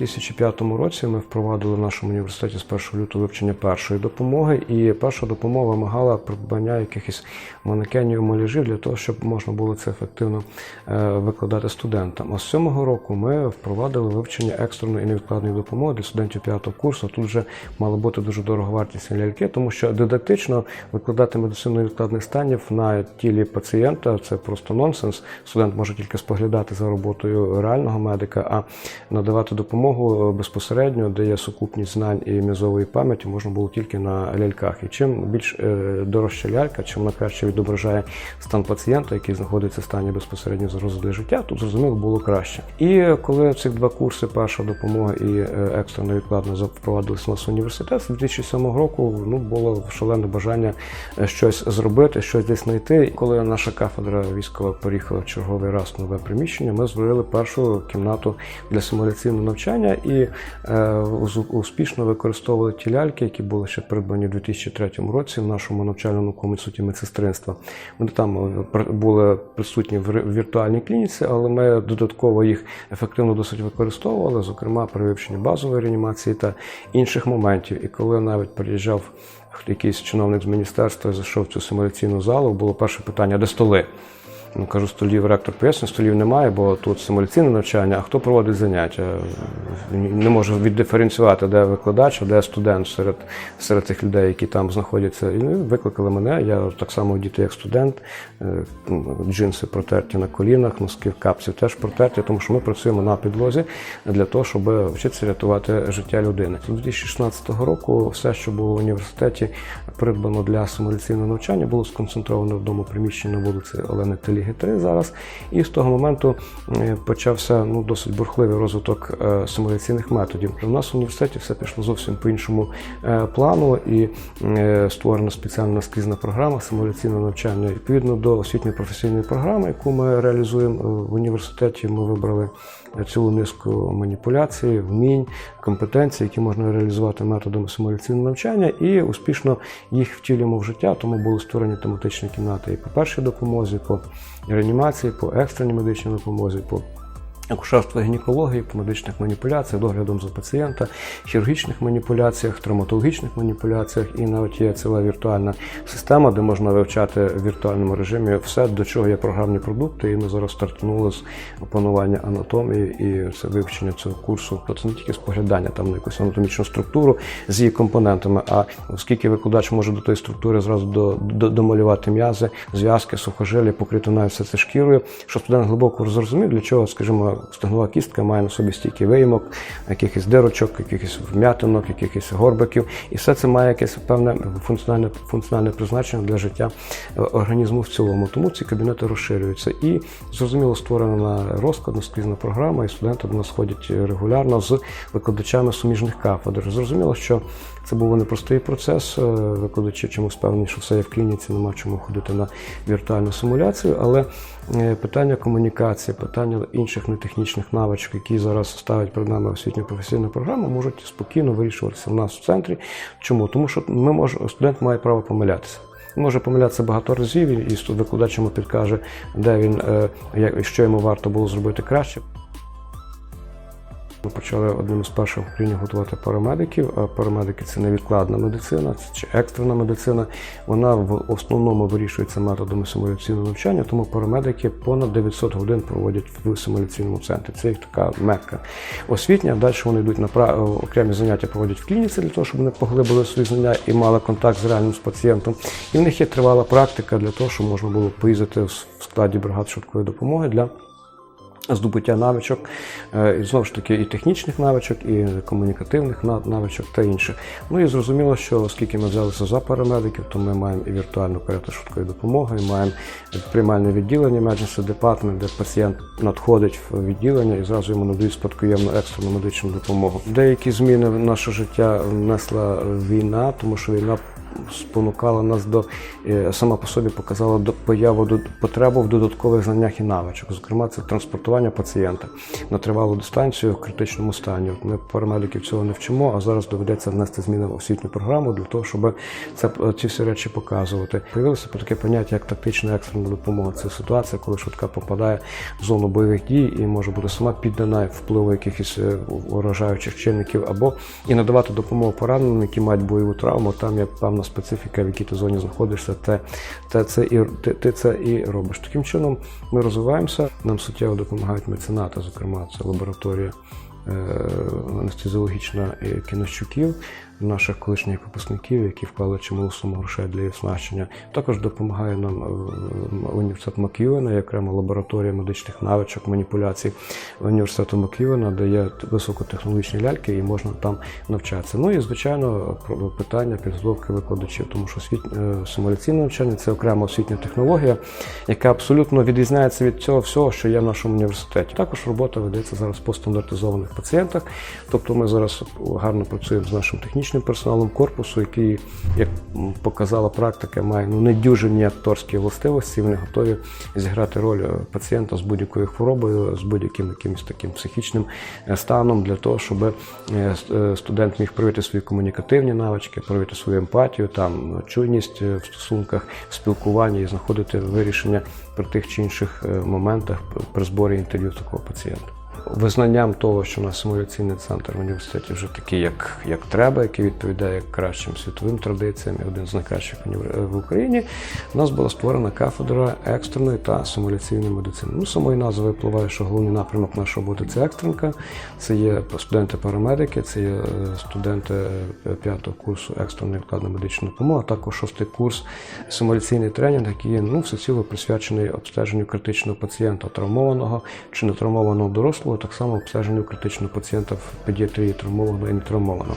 2005 році ми впровадили в нашому університеті з 1 лютого вивчення першої допомоги, і перша допомога вимагала придбання якихось манекенів муляжів для того, щоб можна було це ефективно е, викладати студентам. А з цього року ми впровадили вивчення екстреної і невідкладної допомоги для студентів п'ятого курсу. Тут вже мали бути дуже дороговартісні ляльки, тому що дидактично викладати медицину невідкладних станів на тілі пацієнта це просто нонсенс. Студент може тільки споглядати за роботою реального медика, а надавати допомогу безпосередньо, де є сукупність знань і м'язової пам'яті, можна було тільки на ляльках. І чим більш е, дорожча лялька, чим вона краще відображає стан пацієнта, який знаходиться в стані безпосередньо загрози життя, тут зрозуміло було краще. І коли ці два курси перша допомога і е, екстрена відкладна впровадилися у нас в університет, з 2007 року ну було шалене бажання е, щось зробити, щось десь знайти. Коли наша кафедра військова переїхала в черговий раз в нове приміщення, ми створили першу кімнату для симуляційного навчання і е, успішно використовували ті ляльки, які були ще придбані в 2003 році в нашому навчальному комітеті медсестринства. Вони там е, були присутні в віртуальній клініці, але ми додатково їх ефективно досить використовували, зокрема при вивченні базової реанімації та інших моментів. І коли навіть приїжджав якийсь чиновник з міністерства і зайшов в цю симуляційну залу, було перше питання, де столи? Ну, кажу, столів ректор пояснює, столів немає, бо тут симуляційне навчання, а хто проводить заняття? Не можу віддиференціювати, де викладач, а де студент серед, серед тих людей, які там знаходяться. І ну, викликали мене. Я так само діти, як студент, Е, джинси протерті на колінах, носки в капці теж протерті, тому що ми працюємо на підлозі для того, щоб вчитися рятувати життя людини. З 2016 року все, що було в університеті, придбано для симуляційного навчання, було сконцентровано в дому приміщенні на вулиці Олени Теліги 3 зараз. І з того моменту почався ну, досить бурхливий розвиток е, симуляційних методів. У нас в університеті все пішло зовсім по іншому е, плану, і е, створена спеціальна скрізна програма симуляційного навчання. Відповідно до освітньої професійної програми, яку ми реалізуємо в університеті, ми вибрали цілу низку маніпуляцій, вмінь, компетенцій, які можна реалізувати методами симуляційного навчання, і успішно їх втілюємо в життя. Тому були створені тематичні кімнати і по першій допомозі, по реанімації, по екстреній медичній допомозі, по акушерства гінекології, по медичних маніпуляціях, доглядом за пацієнта, хірургічних маніпуляціях, травматологічних маніпуляціях, і навіть є ціла віртуальна система, де можна вивчати в віртуальному режимі все, до чого є програмні продукти. І ми зараз стартнули з опанування анатомії і це вивчення цього курсу. То це не тільки споглядання там на якусь анатомічну структуру з її компонентами, а оскільки викладач може до тої структури зразу до, до, домалювати м'язи, зв'язки, сухожилі, покрити навіть все це шкірою, щоб студент глибоко зрозумів, для чого, скажімо, стегнова кістка має на собі стільки виїмок, якихось дирочок, якихось вм'ятинок, якихось горбиків, і все це має якесь певне функціональне, функціональне призначення для життя е, організму в цілому. Тому ці кабінети розширюються. І зрозуміло створена розклад, наскрізна програма, і студенти до нас ходять регулярно з викладачами суміжних кафедр. Зрозуміло, що це був непростий процес. Е, Викладачі чомусь певні, що все є в клініці, нема чому ходити на віртуальну симуляцію, але е, питання комунікації, питання інших нетехнічних навичок, які зараз ставить перед нами освітньо професійна програма, можуть спокійно вирішуватися в нас в центрі. Чому? Тому що ми можемо, студент має право помилятися. Може помилятися багато разів, і викладач йому підкаже, де він, е, що йому варто було зробити краще. Ми почали одним із перших в Україні готувати парамедиків. А парамедики це невідкладна медицина, чи екстрена медицина. Вона в основному вирішується методами симуляційного навчання, тому парамедики понад 900 годин проводять в симуляційному центрі. Це їх така мекка освітня. Далі вони йдуть на пра- окремі заняття проводять в клініці для того, щоб вони поглибили свої знання і мали контакт з реальним з пацієнтом. І в них є тривала практика для того, щоб можна було поїздити в складі бригад швидкої допомоги для здобуття навичок, е, і знову ж таки і технічних навичок, і комунікативних навичок та інших. Ну і зрозуміло, що оскільки ми взялися за парамедиків, то ми маємо і віртуальну карету швидкої допомоги, і маємо приймальне відділення Emergency Department, де пацієнт надходить в відділення і зразу йому надають спадкоємну екстрену медичну допомогу. Деякі зміни в наше життя внесла війна, тому що війна спонукала нас до е, сама по собі показала до появу до потребу в додаткових знаннях і навичок. Зокрема, це транспортування пацієнта на тривалу дистанцію в критичному стані. Ми парамедиків цього не вчимо, а зараз доведеться внести зміни в освітню програму для того, щоб це ці всі речі показувати. Появилося таке поняття, як тактична екстрена допомога. Це ситуація, коли швидка попадає в зону бойових дій і може бути сама піддана впливу якихось е, чинників, або і надавати допомогу пораненим, які мають бойову травму. Там є певна специфіка, в якій ти зоні знаходишся, те, те це і ти, ти це і робиш. Таким чином ми розвиваємося. Нам суттєво допомагають меценати, зокрема, це лабораторія е, анестезіологічна і кінощуків, наших колишніх випускників, які вклали чималу суму грошей для її оснащення. Також допомагає нам е, університет Мак'юена, є окрема лабораторія медичних навичок, маніпуляцій університету Мак'юена, де є високотехнологічні ляльки і можна там навчатися. Ну і звичайно питання підготовки викладачів, тому що освіт... е, симуляційне навчання це окрема освітня технологія, яка абсолютно відрізняється від цього всього, що є в нашому університеті. Також робота ведеться зараз по стандартизованих пацієнтах. Тобто ми зараз гарно працюємо з нашим технічним персоналом корпусу, який, як показала практика, має ну недюжинні акторські властивості. Вони готові зіграти роль е, пацієнта з будь-якою хворобою, з будь-яким якимось таким психічним е, станом для того, щоб е, студент міг проявити свої комунікативні навички, проявити свою емпатію, там чуйність в стосунках, в спілкуванні і знаходити вирішення при тих чи інших моментах при зборі інтерв'ю такого пацієнта. Визнанням того, що у нас симуляційний центр в університеті вже такий, як, як треба, який відповідає кращим світовим традиціям, і один з найкращих в Україні, у нас була створена кафедра екстреної та симуляційної медицини. Ну, самої назви випливає, що головний напрямок нашої роботи це екстренка. Це є студенти-парамедики, це є е, студенти е, п'ятого курсу екстреної вкладної медичної допомоги, а також шостий курс симуляційний тренінг, який є ну, всеціло присвячений обстеженню критичного пацієнта, травмованого чи не травмованого дорослого, так само обстеженню критичного пацієнта в педіатрії травмованого і нетравмованого.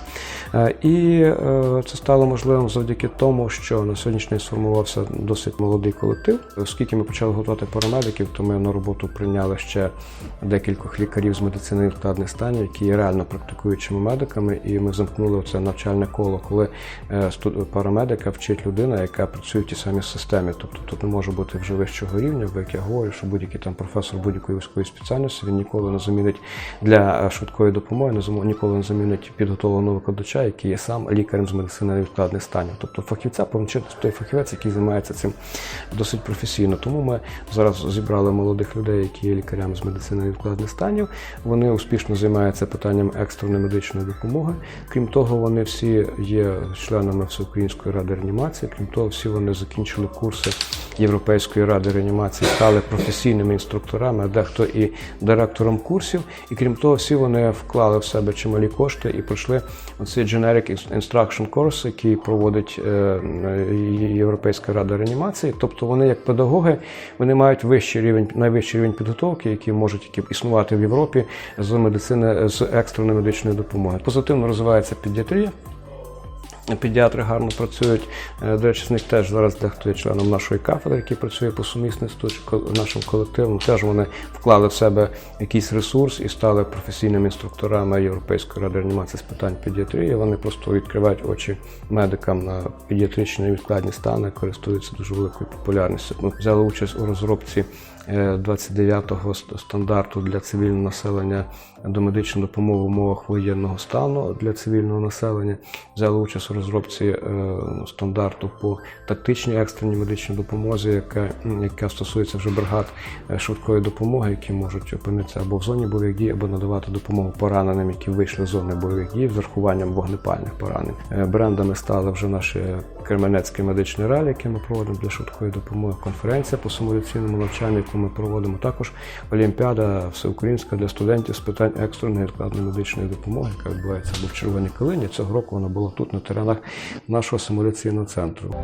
Е, І е, це стало можливим завдяки тому, що на сьогоднішній сформувався досить молодий колектив. Оскільки ми почали готувати парамедиків, то ми на роботу прийняли ще декількох лікарів з медицини невкладних станів, які є реально практикуючими медиками, і ми замкнули це навчальне коло, коли е, парамедика вчить людина, яка працює в тій самій системі. Тобто тут не може бути вже вищого рівня, бо як я говорю, що будь-який там професор будь-якої військової спеціальності він ніколи не замінить для е, швидкої допомоги, ніколи не замінить підготовленого викладача, який є сам лікарем з медицини невідкладних станів. Тобто фахівця повинен той фахівець, який займається цим досить професійно. Тому ми зараз зібрали молодих людей, які є лікарями з медицини невідкладних станів. Вони успішно займаються питанням екстреної медичної допомоги. Крім того, вони всі є членами Всеукраїнської ради реанімації. Крім того, всі вони закінчили курси Європейської ради реанімації, стали професійними інструкторами, а дехто і директором курсів. І крім того, всі вони вклали в себе чималі кошти і пройшли оцей Generic Instruction Course, який проводить е, Європейська рада реанімації. Тобто вони, як педагоги, вони мають вищий рівень, найвищий рівень підготовки, який можуть які існувати в Європі з медицини з екстреної медичної допомоги. Позитивно розвивається педіатрія. Педіатри гарно працюють. Е, До речі, з них теж зараз дехто є членом нашої кафедри, який працює по сумісництву ко- нашим колективом. Теж вони вклали в себе якийсь ресурс і стали професійними інструкторами Європейської ради реанімації з питань педіатрії. Вони просто відкривають очі медикам на педіатричні невідкладні стани, користуються дуже великою популярністю. Ми взяли участь у розробці 29-го стандарту для цивільного населення до медичної допомоги в умовах воєнного стану для цивільного населення. Взяли участь у розробці е, стандарту по тактичній екстреній медичній допомозі, яка, яка стосується вже бригад е, швидкої допомоги, які можуть опинитися або в зоні бойових дій, або надавати допомогу пораненим, які вийшли з зони бойових дій з урахуванням вогнепальних поранень. Е, Брендами стали вже наші Кременецький медичний ралі, який ми проводимо для швидкої допомоги, конференція по самолюційному навчанню, яку ми проводимо. Також Олімпіада всеукраїнська для студентів з питань екстреної відкладної медичної допомоги, яка відбувається в Червоній Калині. Цього року вона була тут, на теренах нашого симуляційного центру.